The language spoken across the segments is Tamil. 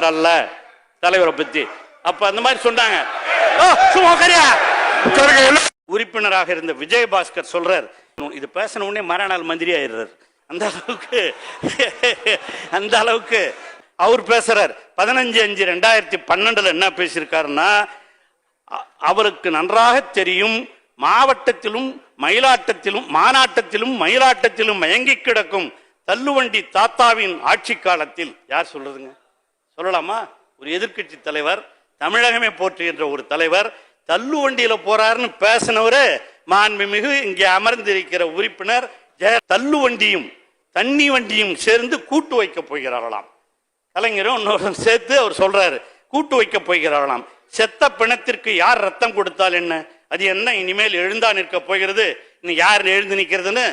அல்ல. தலைவரை பத்தி. அப்ப அந்த மாதிரி சொன்னாங்க. ஓ, உறுப்பினராக இருந்த விஜயபாஸ்கர் சொல்றார். இது பேசின உடனே மறுநாள் மந்திரி ஆயிடுறார். அந்த அளவுக்கு அந்த அளவுக்கு அவர் பேசுறார். பதினஞ்சு அஞ்சு ரெண்டாயிரத்தி பன்னெண்டுல என்ன பேசியிருக்காருன்னா அவருக்கு நன்றாக தெரியும் மாவட்டத்திலும் மயிலாட்டத்திலும் மாநாட்டத்திலும் மயிலாட்டத்திலும் மயங்கி கிடக்கும் தள்ளுவண்டி தாத்தாவின் ஆட்சி காலத்தில். யார் சொல்றதுங்க? சொல்லலாமா? ஒரு எதிர்க்கட்சி தலைவர் தமிழகமே போற்றுகின்ற ஒரு தலைவர் தள்ளு வண்டியில போறாருன்னு பேசினவரு மாண்புமிகு இங்கே அமர்ந்திருக்கிற உறுப்பினர் ஜெய தள்ளு வண்டியும் தண்ணி வண்டியும் சேர்ந்து கூட்டு வைக்க போகிறார்களாம். கலைஞரும் இன்னொரு சேர்த்து அவர் சொல்றாரு கூட்டு வைக்க போகிறார்களாம். செத்த பிணத்திற்கு யார் ரத்தம் கொடுத்தால் என்ன? அது என்ன? இனிமேல் எழுந்தா நிற்க போகிறது. இன்னும் யார் எழுந்து நிற்கிறதுன்னு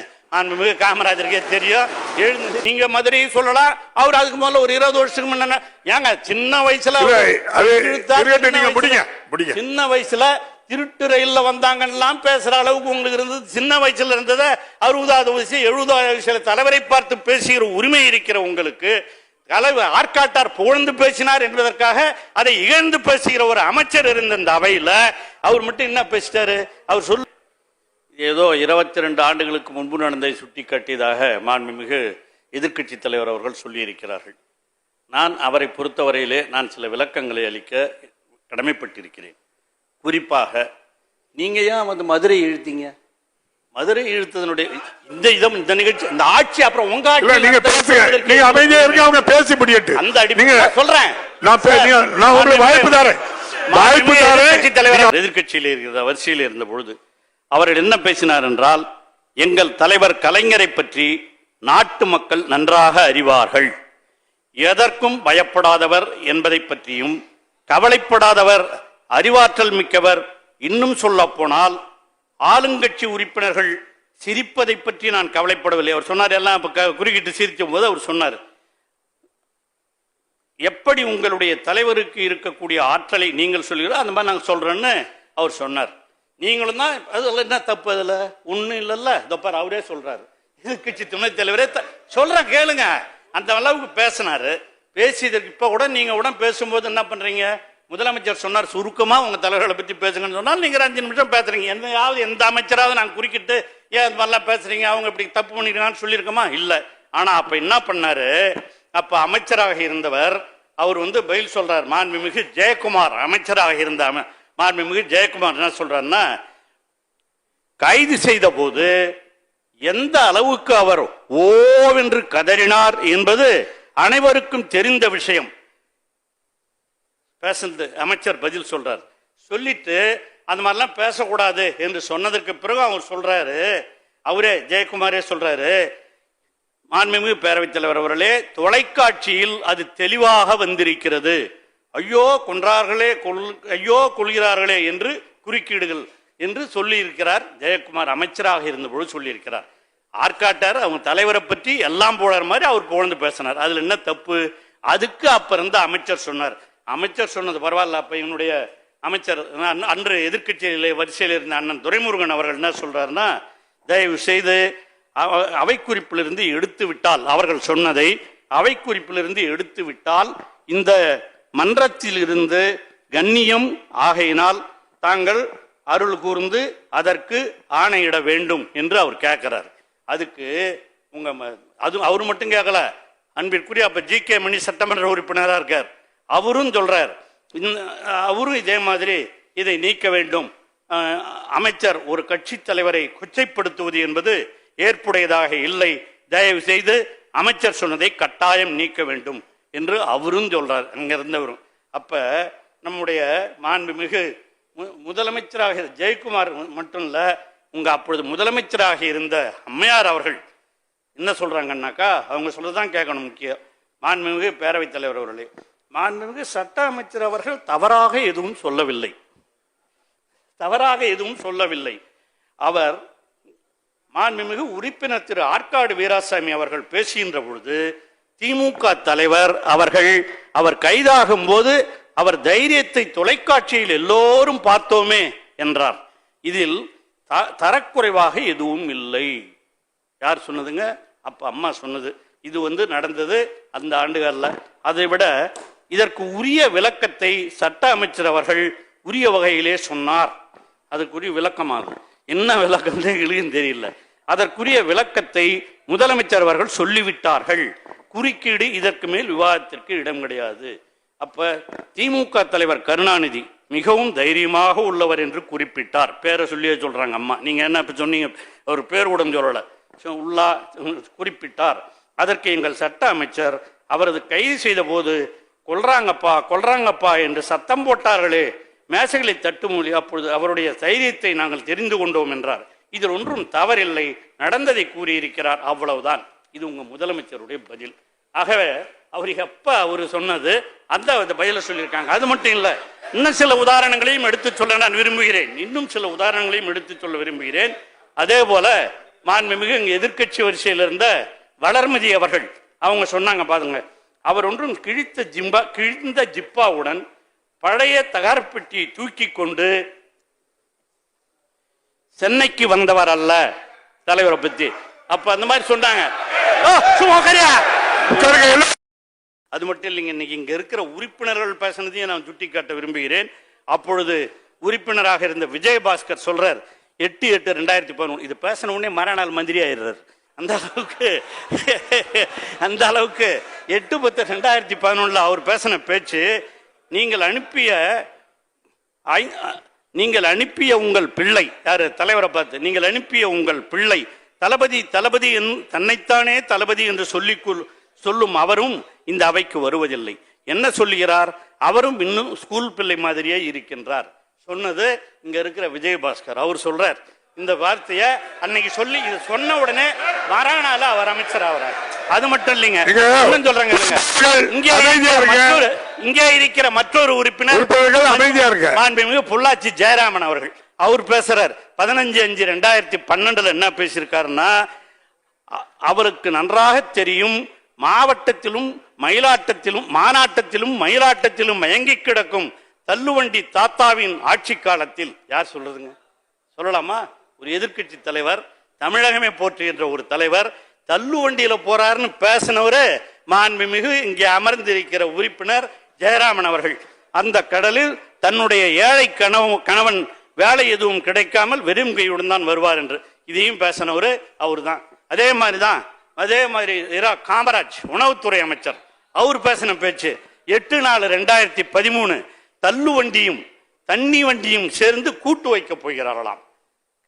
மிக காமராஜருக்கே தெரியும். எழுந்து நீங்க மதுரையை சொல்லலாம். அவர் அதுக்கு முதல்ல ஒரு இருபது வருஷத்துக்கு முன்ன ஏங்க சின்ன வயசுல சின்ன நீங்க வயசுல- திருட்டு ரயில்ல வந்தாங்கலாம் பேசுற அளவுக்கு உங்களுக்கு இருந்தது. சின்ன வயசுல இருந்தத அறுபதாவது வயசு எழுபதாவது வயசுல தலைவரை பார்த்து பேசுகிற உரிமை இருக்கிற உங்களுக்கு தலைவர் ஆற்காட்டார் புகழ்ந்து பேசினார் என்பதற்காக அதை இகழ்ந்து பேசுகிற ஒரு அமைச்சர் இருந்த இந்த அவையில அவர் மட்டும் என்ன பேசிட்டாரு? அவர் சொல் ஏதோ இருபத்தி ரெண்டு ஆண்டுகளுக்கு முன்பு நடந்ததை சுட்டி காட்டியதாக மாண்புமிகு எதிர்க்கட்சி தலைவர் அவர்கள் சொல்லியிருக்கிறார்கள். நான் அவரை பொறுத்தவரையிலே நான் சில விளக்கங்களை அளிக்க கடமைப்பட்டிருக்கிறேன். குறிப்பாக நீங்க ஏன் வந்து மதுரை இழுத்தீங்க? மதுரை இழுத்ததனுடைய இந்த இதம் இந்த நிகழ்ச்சி இந்த ஆட்சி அப்புறம் உங்க ஆட்சி நீங்க பேசுங்க. நீங்க அமைதியா இருக்க அவங்க பேசி முடியட்டு. அந்த அடிப்படை நீங்க நான் சொல்றேன். நான் நான் உங்களுக்கு வாய்ப்பு தரேன். வாய்ப்பு தரேன். எதிர்க்கட்சியில் இருக்கிற வரிசையில் இருந்த பொழுது அவர்கள் என்ன பேசினார் என்றால் எங்கள் தலைவர் கலைஞரை பற்றி நாட்டு மக்கள் நன்றாக அறிவார்கள். எதற்கும் பயப்படாதவர் என்பதை பற்றியும் கவலைப்படாதவர் அறிவாற்றல் மிக்கவர் இன்னும் சொல்ல போனால் ஆளுங்கட்சி உறுப்பினர்கள் சிரிப்பதை பற்றி நான் கவலைப்படவில்லை. அவர் சொன்னார் எல்லாம் இப்போ குறுக்கிட்டு சிரிக்கும் போது அவர் சொன்னார் எப்படி உங்களுடைய தலைவருக்கு இருக்கக்கூடிய ஆற்றலை நீங்கள் சொல்கிறோ அந்த மாதிரி நாங்கள் சொல்கிறோன்னு அவர் சொன்னார். நீங்களும் தான் அதில் என்ன தப்பு அதில்? ஒன்றும் இல்லைல்ல. இதப்பார் அவரே சொல்கிறாரு எதிர்கட்சி துணைத் தலைவரே த- சொல்கிறேன் கேளுங்க. அந்த அளவுக்கு பேசினாரு. பேசியதற்கு இப்போ கூட நீங்கள் கூட பேசும்போது என்ன பண்ணுறீங்க முதலமைச்சர் சொன்னார் சுருக்கமாக உங்கள் தலைவர்களை பற்றி பேசுங்கன்னு சொன்னால் நீங்கள் அஞ்சு நிமிஷம் பேசுறீங்க. எந்தாவது எந்த அமைச்சராவது நான் குறுக்கிட்டு ஏன் இது மாதிரிலாம் பேசுகிறீங்க அவங்க இப்படி தப்பு பண்ணிருக்கான்னு சொல்லியிருக்கோமா? இல்லை. ஆனால் அப்போ என்ன பண்ணார்? அப்போ அமைச்சராக இருந்தவர் அவர் வந்து பதில் சொல்கிறார் மாண்புமிகு ஜெயக்குமார் அமைச்சராக இருந்த மாண்புமிகு ஜெயக்குமார் என்ன சொல்றாருன்னா கைது செய்த போது எந்த அளவுக்கு அவர் ஓவென்று கதறினார் என்பது அனைவருக்கும் தெரிந்த விஷயம். பேசுறது அமைச்சர் பதில் சொல்றார். சொல்லிட்டு அந்த மாதிரிலாம் பேசக்கூடாது என்று சொன்னதற்கு பிறகு அவர் சொல்றாரு. அவரே ஜெயக்குமாரே சொல்றாரு. மாண்புமிகு பேரவைத் தலைவர் அவர்களே தொலைக்காட்சியில் அது தெளிவாக வந்திருக்கிறது. ஐயோ கொன்றார்களே கொல் ஐயோ கொள்கிறார்களே என்று குறுக்கீடுகள் என்று சொல்லியிருக்கிறார் ஜெயக்குமார். அமைச்சராக இருந்தபொழுது சொல்லியிருக்கிறார். ஆர்காட்டார் அவங்க தலைவரை பற்றி எல்லாம் போடுற மாதிரி அவர் புகழ்ந்து பேசினார். அதில் என்ன தப்பு? அதுக்கு அப்போ இருந்த அமைச்சர் சொன்னார். அமைச்சர் சொன்னது பரவாயில்ல அப்ப என்னுடைய அமைச்சர் அன்று எதிர்கட்சியில் வரிசையில் இருந்த அண்ணன் துரைமுருகன் அவர்கள் என்ன சொல்கிறாருன்னா தயவு செய்து அவை குறிப்பிலிருந்து எடுத்து விட்டால் அவர்கள் சொன்னதை அவை குறிப்பிலிருந்து எடுத்து விட்டால் இந்த மன்றத்திலிருந்து கண்ணியம் ஆகையினால் தாங்கள் அருள் கூர்ந்து அதற்கு ஆணையிட வேண்டும் என்று அவர் கேட்கிறார். அதுக்கு உங்க ம- அது அவர் மட்டும் கேட்கல. அன்பிற்குரிய அப்ப ஜி கே மணி சட்டமன்ற உறுப்பினராக இருக்கார். அவரும் சொல்றார். இந்த- அவரும் இதே மாதிரி இதை நீக்க வேண்டும். அமைச்சர் ஒரு கட்சி தலைவரை கொச்சைப்படுத்துவது என்பது ஏற்புடையதாக இல்லை. தயவு செய்து அமைச்சர் சொன்னதை கட்டாயம் நீக்க வேண்டும். என்று அவரும் சொல்றார். அங்கிருந்தவரும். அப்ப நம்முடைய மாண்புமிகு மு- முதலமைச்சராக ஜெயக்குமார் மட்டும் இல்ல உங்க அப்பொழுது முதலமைச்சராக இருந்த அம்மையார் அவர்கள் என்ன சொல்றாங்கன்னாக்கா அவங்க சொல்லதான் கேட்கணும் முக்கியம். மாண்புமிகு பேரவைத் தலைவர் அவர்களே மாண்புமிகு சட்ட அமைச்சர் அவர்கள் தவறாக எதுவும் சொல்லவில்லை. தவறாக எதுவும் சொல்லவில்லை. அவர் மாண்புமிகு உறுப்பினர் திரு ஆற்காடு வீராசாமி அவர்கள் பேசுகின்ற பொழுது திமுக தலைவர் அவர்கள் அவர் கைதாகும் போது அவர் தைரியத்தை தொலைக்காட்சியில் எல்லோரும் பார்த்தோமே என்றார். இதில் த- தரக்குறைவாக எதுவும் இல்லை. யார் சொன்னதுங்க? அப்ப அம்மா சொன்னது. இது வந்து நடந்தது அந்த ஆண்டுகளில். அதை விட இதற்கு உரிய விளக்கத்தை சட்ட அமைச்சர் அவர்கள் உரிய வகையிலே சொன்னார். அதற்குரிய விளக்கமாகும். என்ன விளக்கம் எங்களுக்கும் தெரியல. அதற்குரிய விளக்கத்தை முதலமைச்சர் அவர்கள் சொல்லிவிட்டார்கள். குறுக்கீடு இதற்கு மேல் விவாதத்திற்கு இடம் கிடையாது. அப்ப திமுக தலைவர் கருணாநிதி மிகவும் தைரியமாக உள்ளவர் என்று குறிப்பிட்டார். பேரை சொல்லியே சொல்றாங்க அம்மா. நீங்க என்ன இப்ப சொன்னீங்க? அவர் பேர் கூட சொல்லல. உள்ளா குறிப்பிட்டார். அதற்கு எங்கள் சட்ட அமைச்சர் அவரது கைது செய்த போது கொல்றாங்கப்பா கொல்றாங்கப்பா என்று சத்தம் போட்டார்களே. மேசைகளை தட்டுமொழி அப்பொழுது அவருடைய தைரியத்தை நாங்கள் தெரிந்து கொண்டோம் என்றார். இதில் ஒன்றும் தவறில்லை. நடந்ததை கூறியிருக்கிறார். அவ்வளவுதான். இது உங்கள் முதலமைச்சருடைய பதில். ஆகவே அவர் எப்போ அவர் சொன்னது அந்த பதிலை சொல்லியிருக்காங்க. அது மட்டும் இல்லை இன்னும் சில உதாரணங்களையும் எடுத்து சொல்ல நான் விரும்புகிறேன். இன்னும் சில உதாரணங்களையும் எடுத்து சொல்ல விரும்புகிறேன். அதே போல மாண்புமிகு இங்க எதிர்க்கட்சி வரிசையில் இருந்த வளர்மதி அவர்கள் அவங்க சொன்னாங்க பாருங்க அவர் ஒன்றும் கிழித்த ஜிம்பா கிழிந்த ஜிப்பாவுடன் பழைய தகரப்பெட்டியை தூக்கி கொண்டு சென்னைக்கு வந்தவர் அல்ல தலைவரை பத்தி. அப்ப அந்த மாதிரி சொன்னாங்க. அது மட்டும் இல்லைங்க இன்னைக்கு இங்க இருக்கிற உறுப்பினர்கள் பேசினதையும் நான் சுட்டிக்காட்ட விரும்புகிறேன். அப்பொழுது உறுப்பினராக இருந்த விஜயபாஸ்கர் சொல்றார் எட்டு எட்டு ரெண்டாயிரத்தி பதினொன்று இது பேசின உடனே மறுநாள் மந்திரி ஆயிடுறார். அந்த அளவுக்கு அந்த அளவுக்கு எட்டு பத்து ரெண்டாயிரத்தி பதினொன்னுல அவர் பேசின பேச்சு நீங்கள் அனுப்பிய ஐ- நீங்கள் அனுப்பிய உங்கள் பிள்ளை யாரு? தலைவரை பார்த்து நீங்கள் அனுப்பிய உங்கள் பிள்ளை தளபதி தளபதி தன்னைத்தானே தளபதி என்று சொல்லிக் கொள்- சொல்லும் அவரும் இந்த அவைக்கு வருவதில்லை. என்ன சொல்லுகிறார்? அவரும் இன்னும் ஸ்கூல் பிள்ளை மாதிரியே இருக்கின்றார். சொன்னது இங்க இருக்கிற விஜயபாஸ்கர். அவர் சொல்றார் இந்த வார்த்தைய அன்னைக்கு சொல்லி இது சொன்ன உடனே மறாநாள் அவர் அமைச்சர் ஆகிறார். அது மட்டும் இல்லைங்க. சொல்றாங்க. இங்கே இருக்கிற. மற்றொரு உறுப்பினர். மாண்புமிகு பொள்ளாச்சி ஜெயராமன் அவர்கள். அவர் பேசுறார். பதினஞ்சு அஞ்சு ரெண்டாயிரத்தி பன்னெண்டுல என்ன பேசியிருக்காருன்னா அவருக்கு நன்றாக தெரியும் மாவட்டத்திலும் மயிலாட்டத்திலும் மாநாட்டத்திலும் மயிலாட்டத்திலும் மயங்கி கிடக்கும் தள்ளுவண்டி தாத்தாவின் ஆட்சி காலத்தில். யார் சொல்றதுங்க? சொல்லலாமா? ஒரு எதிர்க்கட்சி தலைவர் தமிழகமே போற்றுகின்ற ஒரு தலைவர் தள்ளுவண்டியில போறாருன்னு பேசினவரு மாண்புமிகு இங்கே அமர்ந்திருக்கிற உறுப்பினர் ஜெயராமன் அவர்கள். அந்த கடலில் தன்னுடைய ஏழை கணவன் கணவன் வேலை எதுவும் கிடைக்காமல் வெறும் கையுடன் தான் வருவார் என்று இதையும் பேசினவர் அவர் தான் அதே மாதிரி தான் அதே மாதிரி இரா காமராஜ் உணவுத்துறை அமைச்சர் அவர் பேசின பேச்சு எட்டு நாலு ரெண்டாயிரத்தி பதிமூணு தள்ளு வண்டியும் தண்ணி வண்டியும் சேர்ந்து கூட்டு வைக்க போகிறார்களாம்.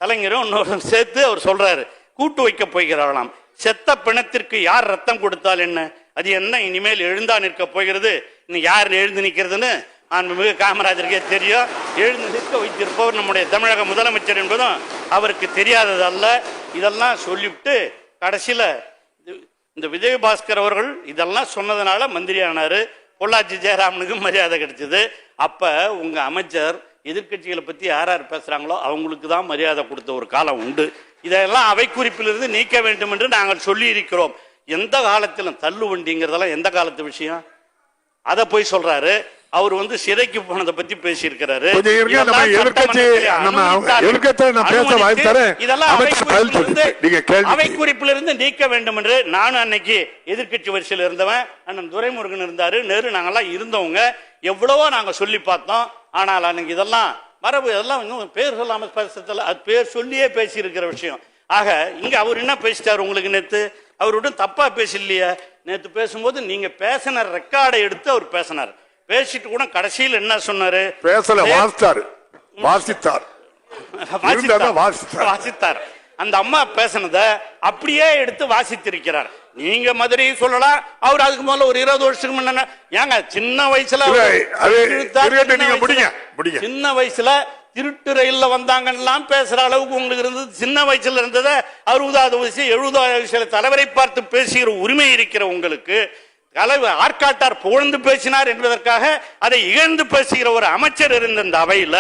கலைஞரும் இன்னொரு சேர்த்து அவர் சொல்றாரு கூட்டு வைக்க போகிறார்களாம். செத்த பிணத்திற்கு யார் ரத்தம் கொடுத்தால் என்ன? அது என்ன? இனிமேல் எழுந்தா நிற்க போகிறது. இன்னும் யார் எழுந்து நிற்கிறதுன்னு மாண்புமிகு காமராஜருக்கே தெரியும். எழுந்து நிற்க வைத்திருப்பவர் நம்முடைய தமிழக முதலமைச்சர் என்பதும் அவருக்கு தெரியாதது அல்ல. இதெல்லாம் சொல்லிவிட்டு கடைசியில் இந்த இந்த விஜயபாஸ்கர் அவர்கள் இதெல்லாம் சொன்னதுனால மந்திரி ஆனார் பொள்ளாச்சி ஜெயராமனுக்கும் மரியாதை கிடைச்சது. அப்போ உங்கள் அமைச்சர் எதிர்க்கட்சிகளை பற்றி யார் யார் பேசுகிறாங்களோ அவங்களுக்கு தான் மரியாதை கொடுத்த ஒரு காலம் உண்டு. இதையெல்லாம் அவை குறிப்பிலிருந்து நீக்க வேண்டும் என்று நாங்கள் சொல்லி இருக்கிறோம் எந்த காலத்திலும் தள்ளு வண்டிங்கிறதெல்லாம் எந்த காலத்து விஷயம்? அதை போய் சொல்கிறாரு அவர் வந்து சிறைக்கு போனதை பத்தி பேசியிருக்கிறாரு. அவை. அவை குறிப்பிலிருந்து நீக்க வேண்டும் என்று நானும் அன்னைக்கு எதிர்க்கட்சி வரிசையில் இருந்தவன் அண்ணன் துரைமுருகன் இருந்தாரு. நேரு நாங்கெல்லாம் இருந்தவங்க. எவ்வளவோ நாங்க சொல்லி பார்த்தோம். ஆனால் அன்னைக்கு இதெல்லாம் மரபு இதெல்லாம் இன்னும் பேர் சொல்லாம பேசுறதுல அது பேர் சொல்லியே பேசி இருக்கிற விஷயம். ஆக இங்க அவர் என்ன பேசிட்டார் உங்களுக்கு நேத்து? அவர் விட்டு தப்பா பேசலையே. நேத்து பேசும்போது நீங்க பேசின ரெக்கார்டை எடுத்து அவர் பேசினார். பேசிட்டு கூட கடைசியில் என்ன சொன்னாரு? பேசல வாசித்தார். வாசித்தார். வாசித்தார். அந்த அம்மா பேசினத அப்படியே எடுத்து வாசித்திருக்கிறார். நீங்க மதுரையை சொல்லலாம். அவர் அதுக்கு முதல்ல ஒரு இருபது வருஷத்துக்கு முன்ன ஏங்க சின்ன வயசுல. சின்ன வயசுல திருட்டு ரயில்ல வந்தாங்கலாம் பேசுற அளவுக்கு உங்களுக்கு இருந்தது. சின்ன வயசுல இருந்ததை அறுபதாவது வயசு எழுபதாவது வயசுல தலைவரை பார்த்து பேசுகிற உரிமை இருக்கிற உங்களுக்கு தலைவர் ஆற்காட்டார் புகழ்ந்து பேசினார் என்பதற்காக அதை இகழ்ந்து பேசுகிற ஒரு அமைச்சர் இருந்த இந்த அவையில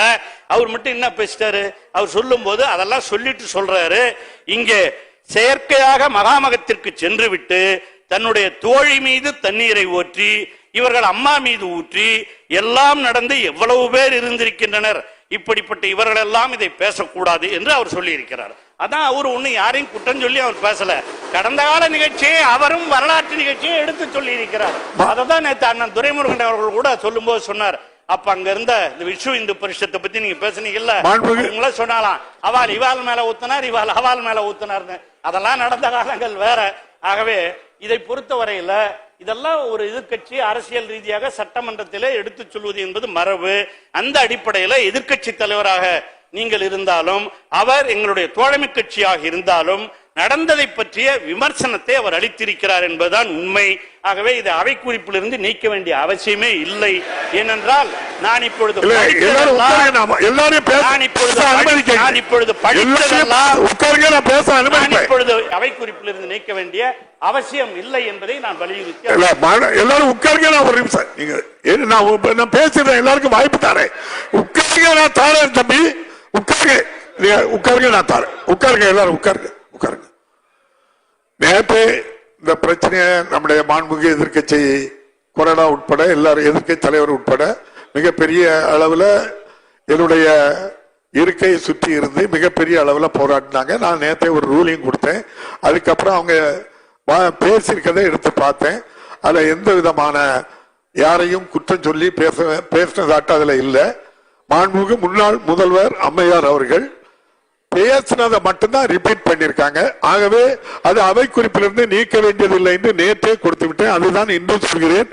அவர் மட்டும் என்ன பேசிட்டாரு? அவர் சொல்லும் போது அதெல்லாம் சொல்லிட்டு சொல்றாரு. இங்கே செயற்கையாக மகாமகத்திற்கு சென்று விட்டு தன்னுடைய தோழி மீது தண்ணீரை ஊற்றி இவர்கள் அம்மா மீது ஊற்றி எல்லாம் நடந்து எவ்வளவு பேர் இருந்திருக்கின்றனர்? இப்படிப்பட்ட இவர்கள் எல்லாம் இதை பேசக்கூடாது என்று அவர் சொல்லியிருக்கிறார். அதான் அவர் ஒன்னும் யாரையும் குற்றம் சொல்லி அவர் பேசல. கடந்த கால நிகழ்ச்சியை அவரும் வரலாற்று நிகழ்ச்சியை எடுத்து சொல்லி இருக்கிறார் அதை தான் நேற்று அண்ணன் துரைமுருகன் அவர்கள் கூட சொல்லும்போது சொன்னார். அப்ப அங்க இருந்த இந்த விஸ்வ இந்து பரிஷத்தை பத்தி நீங்க பேசுனீங்கல்ல? அவங்கள சொன்னாலாம். அவால் இவால் மேல ஊத்தினார் இவால் அவால் மேல ஊத்தினார்னு. அதெல்லாம் நடந்த காலங்கள் வேற. ஆகவே இதை பொறுத்தவரையில இதெல்லாம் ஒரு எதிர்க்கட்சி அரசியல் ரீதியாக சட்டமன்றத்திலே எடுத்துச் சொல்வது என்பது மரபு. அந்த அடிப்படையில எதிர்க்கட்சி தலைவராக நீங்கள் இருந்தாலும் அவர் எங்களுடைய தோழமை கட்சியாக இருந்தாலும் நடந்ததை பற்றிய விமர்சனத்தை அவர் அளித்திருக்கிறார் என்பதுதான் உண்மை. ஆகவே இதை அவை குறிப்பிலிருந்து நீக்க வேண்டிய அவசியமே இல்லை. ஏனென்றால் நான் இப்பொழுது நான் இப்பொழுது. நான் இப்பொழுது படித்ததெல்லாம் இப்பொழுது அவை குறிப்பிலிருந்து நீக்க வேண்டிய அவசியம் இல்லை என்பதை நான் வலியுறுத்தி எல்லாரும் உட்காருங்க நான் ஒரு நிமிஷம். நீங்க நான் பேசுறேன் எல்லாருக்கும் வாய்ப்பு தரேன். உட்காருங்க நான் தாரேன் தம்பி. உட்காருங்க. நீங்க உட்காருங்க நான் தரேன் உட்காருங்க எல்லாரும் உட்காருங்க உட்காருங்க. நேற்று இந்த பிரச்சனையை நம்முடைய மாண்புமிகு எதிர்கட்சி கொரோனா உட்பட எல்லாரும் எதிர்க்கட்சி தலைவர் உட்பட மிகப்பெரிய அளவில் என்னுடைய இருக்கையை சுற்றி இருந்து மிகப்பெரிய அளவில் போராடினாங்க. நான் நேற்றே ஒரு ரூலிங் கொடுத்தேன். அதுக்கப்புறம் அவங்க பேசியிருக்கதை எடுத்து பார்த்தேன். அதில் எந்த விதமான யாரையும் குற்றம் சொல்லி பேச பேசினதாட்டம் அதில் இல்லை. மாண்புமிகு முன்னாள் முதல்வர் அம்மையார் அவர்கள் பேசினதை மட்டும்தான் ரிப்பீட் பண்ணிருக்காங்க ஆகவே அது அவை குறிப்பிலிருந்து நீக்க வேண்டியதில்லை என்று நேற்றே கொடுத்து விட்டேன் அதுதான் இன்னும் சொல்கிறேன்.